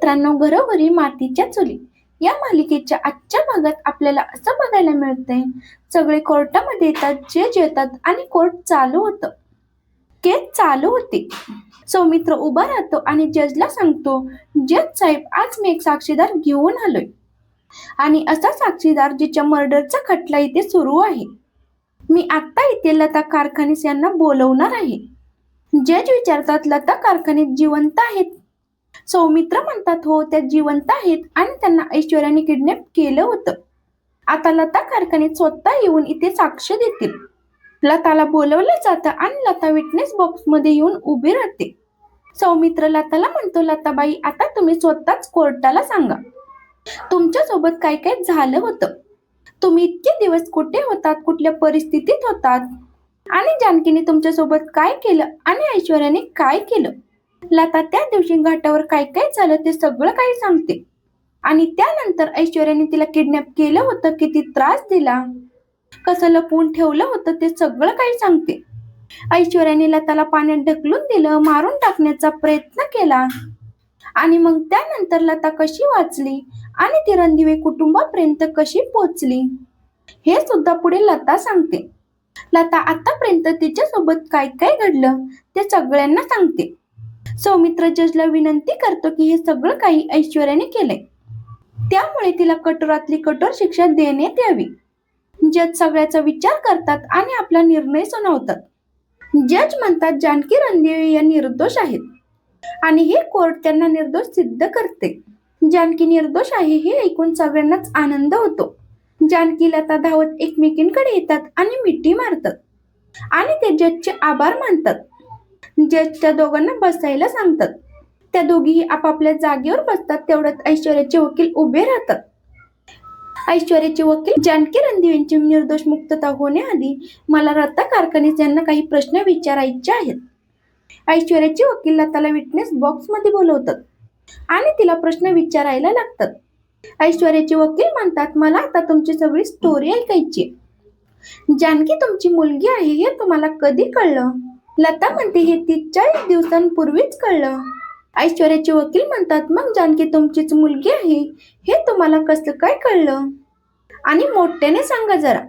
मित्रांनो घरोघरी मातीच्या चुली या मालिकेच्या आजच्या भागात आपल्याला असं बघायला मिळतंय सगळे कोर्टामध्ये येतात जज येतात आणि कोर्ट चालू होतं. केस चालू होते. सौमित्र उभा राहतो आणि जजला सांगतो जज साहेब आज मी एक साक्षीदार घेऊन आलोय. आणि असा साक्षीदार जिच्या मर्डरचा खटला इथे सुरू आहे. मी आत्ता इथे लता कारखानीस यांना बोलवणार आहे. जज विचारतात लता कारखानीत जिवंत आहेत सौमित्र म्हणतात हो त्या जिवंत आहेत आणि त्यांना ऐश्वर्याने किडनॅप केलं होतं. आता लता कारखान्यात स्वतः येऊन इथे साक्ष देतील. लताला बोलवलं जातं आणि लता विटनेस बॉक्समध्ये येऊन उभी राहते. सौमित्र लताला म्हणतो लताबाई आता तुम्ही स्वतःच कोर्टाला सांगा. तुमच्यासोबत काय काय झालं होतं? तुम्ही इतके दिवस कुठे होतात कुठल्या परिस्थितीत होतात? आणि जानकीने तुमच्यासोबत काय केलं आणि ऐश्वर्याने काय केलं? लता त्या दिवशी घाटावर काय काय झालं ते सगळं काही सांगते. आणि त्यानंतर ऐश्वर्याने तिला किडनॅप केलं होतं किती त्रास दिला. कसं लपवून ठेवलं होतं ते सगळं काही सांगते. ऐश्वर्याने लताला पाण्यात ढकलून दिलं मारून टाकण्याचा प्रयत्न केला. आणि मग त्यानंतर लता कशी वाचली आणि ती रणदिवे कुटुंबापर्यंत कशी पोचली हे सुद्धा पुढे लता सांगते. लता आतापर्यंत तिच्यासोबत काय काय घडलं ते सगळ्यांना सांगते. सौमित्र जजला विनंती करतो की हे सगळं काही ऐश्वर्याने केलंय. त्यामुळे तिला कठोरातली कठोर शिक्षा देण्यात यावी. जज सगळ्याचा विचार करतात आणि आपला निर्णय सुनावतात. जज म्हणतात जानकी रणदेवी या निर्दोष आहेत. आणि हे कोर्ट त्यांना निर्दोष सिद्ध करते. जानकी निर्दोष आहे हे ऐकून सगळ्यांनाच आनंद होतो. जानकी लता धावत एकमेकींकडे येतात आणि मिठी मारतात. आणि ते जजचे आभार मानतात. जज त्या दोघांना बसायला सांगतात. त्या दोघीही आपापल्या जागेवर बसतात. तेवढ्यात ऐश्वर्याचे वकील उभे राहतात. ऐश्वर्याचे वकील जानकी रणदिवेंची निर्दोष मुक्तता होण्याआधी मला रत्ता कारखानेस यांना काही प्रश्न विचारायचे आहेत ऐश्वर्याचे वकील लताला विटनेस बॉक्समध्ये बोलवतात आणि तिला प्रश्न विचारायला लागतात. ऐश्वर्याचे वकील म्हणतात मला आता तुमची सगळी स्टोरी ऐकायची जानकी तुमची मुलगी आहे हे तुम्हाला कधी कळलं? लता म्हणते हे तीस चाळीस दिवसांपूर्वीच कळलं. ऐश्वर्याचे वकील म्हणतात मग जानकी तुमचीच मुलगी आहे. हे तुम्हाला कसं काय कळलं? आणि मोठ्याने सांगा जरा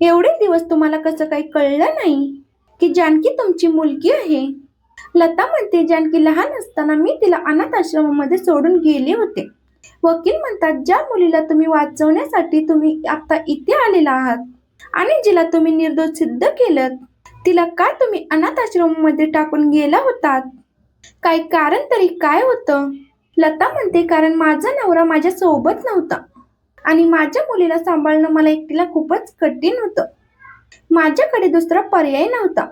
एवढे दिवस तुम्हाला कसं काही कळलं नाही की जानकी तुमची मुलगी आहे? लता म्हणते जानकी लहान असताना मी तिला अनाथ आश्रमामध्ये सोडून गेले होते. वकील म्हणतात ज्या मुलीला तुम्ही वाचवण्यासाठी तुम्ही आता इथे आलेला आहात आणि जिला तुम्ही निर्दोष सिद्ध केलं तिला का तुम्ही अनाथ आश्रममध्ये टाकून गेला होतात काय कारण तरी काय होतं? लता म्हणते कारण माझा नवरा माझ्या सोबत नव्हता आणि माझ्या मुलीला सांभाळणं मला एकटीला खूपच कठीण होतं. माझ्याकडे दुसरा पर्याय नव्हता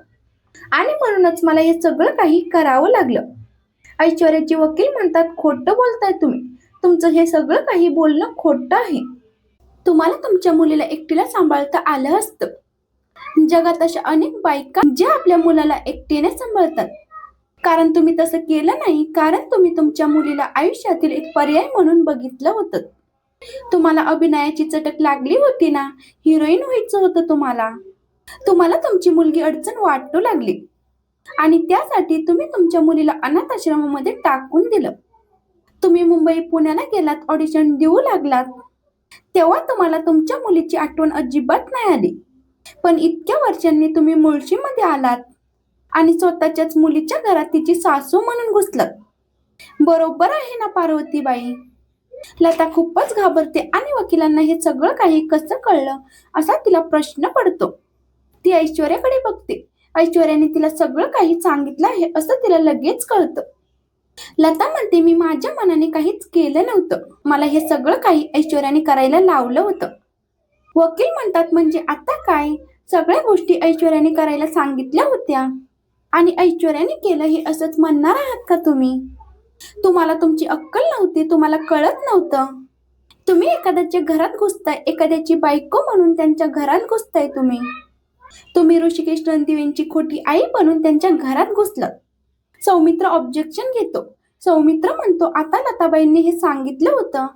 आणि म्हणूनच मला हे सगळं काही करावं लागलं. ऐश्वर्याचे वकील म्हणतात खोटं बोलताय तुम्ही. तुमचं हे सगळं काही बोलणं खोटं आहे. तुम्हाला तुमच्या मुलीला एकटीला सांभाळता आलं असतं. जगात अशा अनेक बायका ज्या आपल्या मुलाला एकटीने सांभाळतात. कारण तुम्ही तसं केलं नाही कारण तुम्ही तुमच्या मुलीला आयुष्यातील एक पर्याय म्हणून बघितलं होतं. तुम्हाला अभिनयाची चटक लागली होती ना? हिरोईन व्हायचं होतं तुम्हाला. तुम्हाला तुमची मुलगी अडचण वाटू लागली. आणि त्यासाठी तुम्ही तुमच्या मुलीला अनाथ आश्रमामध्ये टाकून दिलं. तुम्ही मुंबई पुण्याला गेलात ऑडिशन देऊ लागलात. तेव्हा तुम्हाला तुमच्या मुलीची आठवण अजिबात नाही आली. पण इतक्या वर्षांनी तुम्ही मुळशीमध्ये आलात आणि स्वतःच्याच मुलीच्या घरात तिची सासू म्हणून घुसलं बरोबर आहे ना पार्वतीबाई? लता खूपच घाबरते आणि वकिलांना हे सगळं काही कसं कळलं असा तिला प्रश्न पडतो. ती ऐश्वर्याकडे बघते. ऐश्वर्याने तिला सगळं काही सांगितलं आहे असं तिला लगेच कळतं. लता म्हणते मी माझ्या मनाने काहीच केलं नव्हतं. मला हे सगळं काही ऐश्वर्याने करायला लावलं होतं. वकील म्हणतात म्हणजे आता काय? सगळ्या गोष्टी ऐश्वर्याने करायला सांगितल्या होत्या. आणि ऐश्वर्याने केलं हे असंच म्हणणार आहात का तुम्ही? तुम्हाला तुमची अक्कल नव्हती तुम्हाला कळत नव्हतं. तुम्ही एखाद्याच्या घरात घुसताय एखाद्याची बायको म्हणून त्यांच्या घरात घुसताय तुम्ही. तुम्ही ऋषिकेश रणदिवेंची खोटी आई बनून त्यांच्या घरात घुसलात. सौमित्र ऑब्जेक्शन घेतो. सौमित्र म्हणतो आता लताबाईंनी हे सांगितलं होतं.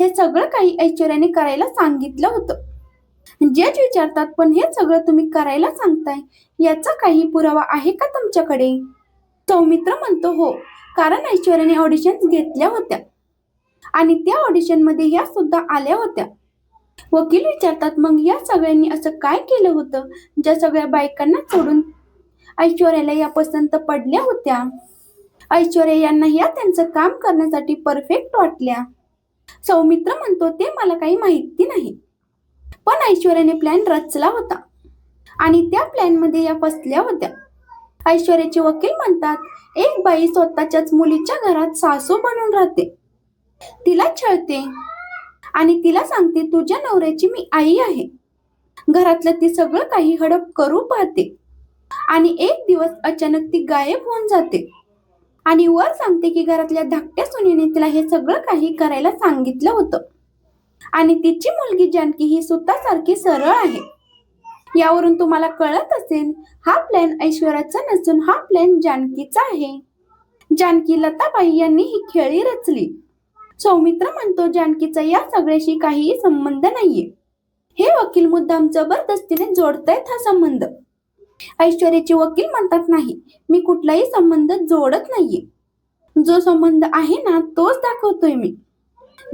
हे सगळं काही ऐश्वर्याने करायला सांगितलं होतं. जज विचारतात पण हे सगळं तुम्ही करायला सांगताय याचा काही पुरावा आहे का तुमच्याकडे? सौमित्र म्हणतो हो कारण ऐश्वर्याने ऑडिशन्स घेतल्या होत्या आणि त्या ऑडिशनमध्ये ह्या सुद्धा आल्या होत्या. वकील विचारतात मग या सगळ्यांनी असं काय केलं होतं ज्या सगळ्या बायकांना सोडून ऐश्वर्याला या पसंत पडल्या होत्या? ऐश्वर्या यांना या त्यांचं काम करण्यासाठी परफेक्ट वाटल्या. सौमित्र म्हणतो ते मला काही माहिती नाही. पण ऐश्वर्याने प्लॅन रचला होता. आणि त्या प्लॅनमध्ये या फसल्या होत्या. ऐश्वर्याचे वकील म्हणतात एक बाई स्वतःच्याच मुलीच्या घरात सासू बनून राहते. तिला छळते आणि तिला सांगते तुझ्या नवऱ्याची मी आई आहे. घरातलं ती सगळं काही हडप करू पाहते आणि एक दिवस अचानक ती गायब होऊन जाते. आणि वर सांगते की घरातल्या धाकट्या सुनेने तिला हे सगळं काही करायला सांगितलं होतं. आणि तिची मुलगी जानकी ही सुतासारखी सरळ आहे. यावरून तुम्हाला कळत असेल हा प्लॅन ऐश्वर्याचा नसून हा प्लॅन जानकीचा आहे. जानकी लताबाई यांनी ही खेळी रचली. सौमित्र म्हणतो जानकीचा या सगळ्याशी काहीही संबंध नाहीये. हे वकील मुद्दाम जबरदस्तीने जोडतायत हा संबंध. ऐश्वर्याचे वकील म्हणतात नाही मी कुठलाही संबंध जोडत नाहीये. जो संबंध आहे ना तोच दाखवतोय मी.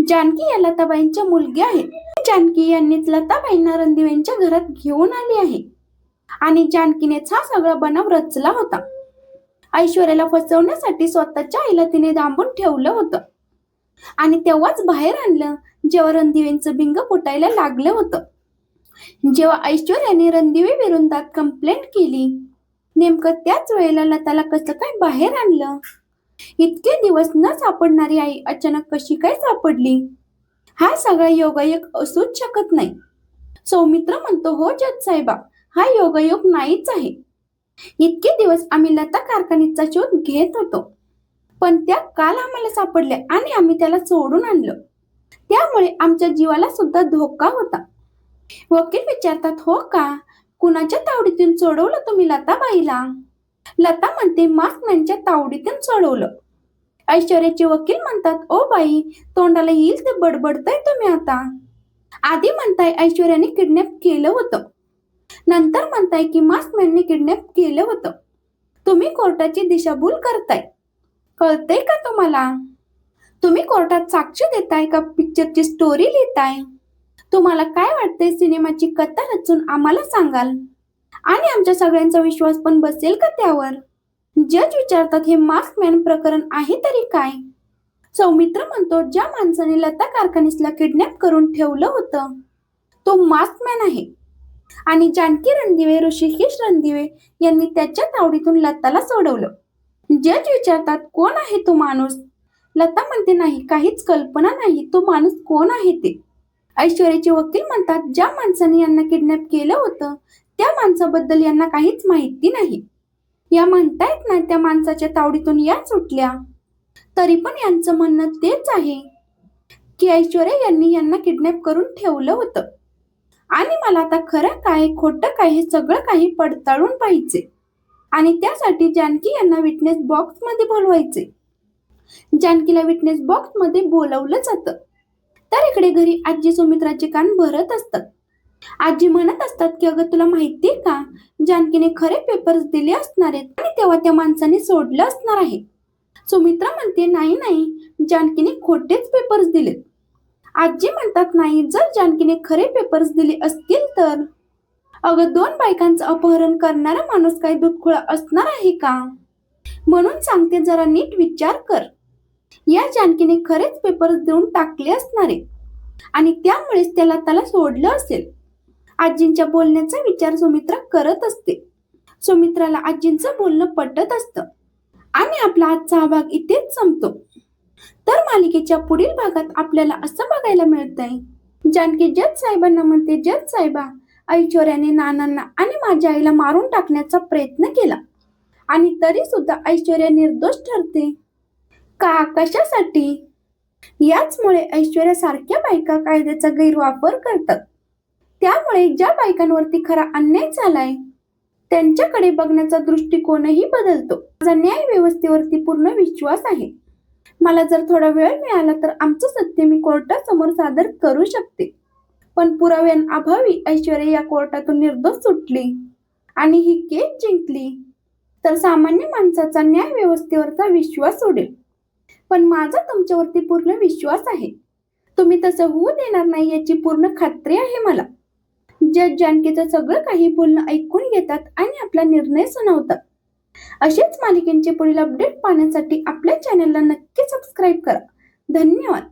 जानकी या लताबाईंच्या मुलगी आहेत जानकी यांनीच लताबाईंना रणदिवेंच्या घरात घेऊन आली आहे. आणि जानकीनेच हा सगळा बनाव रचला होता. ऐश्वर्याला फसवण्यासाठी स्वतःच्या आईला तिने दांबून ठेवलं होतं. आणि तेव्हाच बाहेर आणलं जेव्हा रणदिवेंचं बिंग फुटायला लागलं होतं. जेव्हा ऐश्वर्याने रणदिवे विरोधात कंप्लेंट केली नेमकं त्याच वेळेला लताला कसं काय बाहेर आणलं? इतके दिवस न सापडणारी आई अचानक कशी काय सापडली? हा सगळा योगायोग असूच शकत नाही. सौमित्र म्हणतो हो जज साहेबा हा योगायोग नाहीच आहे. इतके दिवस आम्ही लता कारखान्याचा शोध घेत होतो. पण त्या काल आम्हाला सापडल्या आणि आम्ही त्याला सोडून आणलं. त्यामुळे आमच्या जीवाला सुद्धा धोका होता. वकील विचारतात हो का? कुणाच्या तावडीतून चढवलं तुम्ही लताबाईला लता म्हणते मास्कमॅनच्या तावडीतून चढवलं. ऐश्वर्याचे वकील म्हणतात ओ बाई तोंडाला येईल ते बडबडताय तुम्ही आता. आधी म्हणताय ऐश्वर्याने किडनॅप केलं होतं. नंतर म्हणताय की मास्कमॅनने किडनॅप केलं होतं. तुम्ही कोर्टाची दिशाभूल करताय. कळतंय का तुम्हाला? तुम्ही कोर्टात साक्ष देताय का? पिक्चरची स्टोरी लिहिताय? तुम्हाला काय वाटतंय सिनेमाची कथा रचून आम्हाला सांगाल? आणि आमच्या सगळ्यांचा विश्वास पण बसेल का त्यावर? जज विचारतात हे मास्क मॅन प्रकरण आहे तरी काय? सौमित्र म्हणतो ज्या माणसाने लता कारखानीसला किडनॅप करून ठेवलं होतं तो मास्क मॅन आहे. आणि जानकी रणदिवे ऋषिकेश रणदिवे यांनी त्याच्या तावडीतून लताला सोडवलं. जज विचारतात कोण आहे तो माणूस? लता म्हणते नाही काहीच कल्पना नाही. तो माणूस कोण आहे ते? ऐश्वर्याचे वकील म्हणतात ज्या माणसाने यांना किडनॅप केलं होतं त्या माणसाबद्दल यांना काहीच माहिती नाही. या म्हणतायत ना त्या माणसाच्या तावडीतून या सुटल्या. तरी पण यांचं म्हणणं तेच आहे की ऐश्वर्या यांनी यांना किडनॅप करून ठेवलं होतं. आणि मला आता खरं काय खोटं काय हे सगळं काही पडताळून पाहिजे आणि त्यासाठी जानकी यांना विटनेस बॉक्समध्ये बोलवायचे. जानकीला विटनेस बॉक्समध्ये बोलवलं जातं. तर इकडे घरी आजी सुमित्राचे कान भरत असतात. आजी म्हणत असतात की अगं तुला माहितीये का? जानकीने खरे पेपर्स दिले असणार आहेत आणि तेव्हा त्या माणसाने सोडलं असणार आहे. सुमित्रा म्हणते नाही नाही. जानकीने खोटेच पेपर्स दिलेत. आजी म्हणतात नाही जर जानकीने खरे पेपर्स दिले असतील तर? अगं दोन बायकांचं अपहरण करणारा माणूस काही दुधखुळा असणार आहे का? म्हणून सांगते जरा नीट विचार कर. या जानकीने खरेच पेपर देऊन टाकले असणारे. आणि त्यामुळेच त्याला त्याला सोडलं असेल. आजींच्या बोलण्याचा विचार सुमित्रा करत असते. सुमित्राला आजींचं बोलणं पटत असतं. आणि आपला आजचा हा भाग इथेच संपतो. तर मालिकेच्या पुढील भागात आपल्याला असं बघायला मिळतंय. जानकी जज साहेबांना म्हणते जज साहेबा ऐश्वर्याने नानांना आणि माझ्या आईला मारून टाकण्याचा प्रयत्न केला. आणि तरी सुद्धा ऐश्वर्या निर्दोष ठरते. का? कशासाठी? याचमुळे ऐश्वर्या सारख्या बायका कायद्याचा गैरवापर करतात. त्यामुळे ज्या बायकांवरती खरा अन्याय झालाय त्यांच्याकडे बघण्याचा दृष्टिकोनही बदलतो. माझा न्याय व्यवस्थेवरती पूर्ण विश्वास आहे. मला जर थोडा वेळ मिळाला तर आमचं सत्य मी कोर्टासमोर सादर करू शकते. पण पुराव्यांअभावी ऐश्वर्या या कोर्टातून निर्दोष सुटली आणि ही केस जिंकली तर सामान्य माणसाचा न्याय व्यवस्थेवरचा विश्वास उडेल. पण माझा तुमच्यावरती पूर्ण विश्वास आहे. तुम्ही तसं होऊ देणार नाही याची पूर्ण खात्री आहे मला. जज जानकीचं सगळं काही बोलणं ऐकून घेतात आणि आपला निर्णय सुनावतात. असेच मालिकेंचे पुढील अपडेट पाहण्यासाठी आपल्या चॅनलला नक्की सबस्क्राईब करा. धन्यवाद.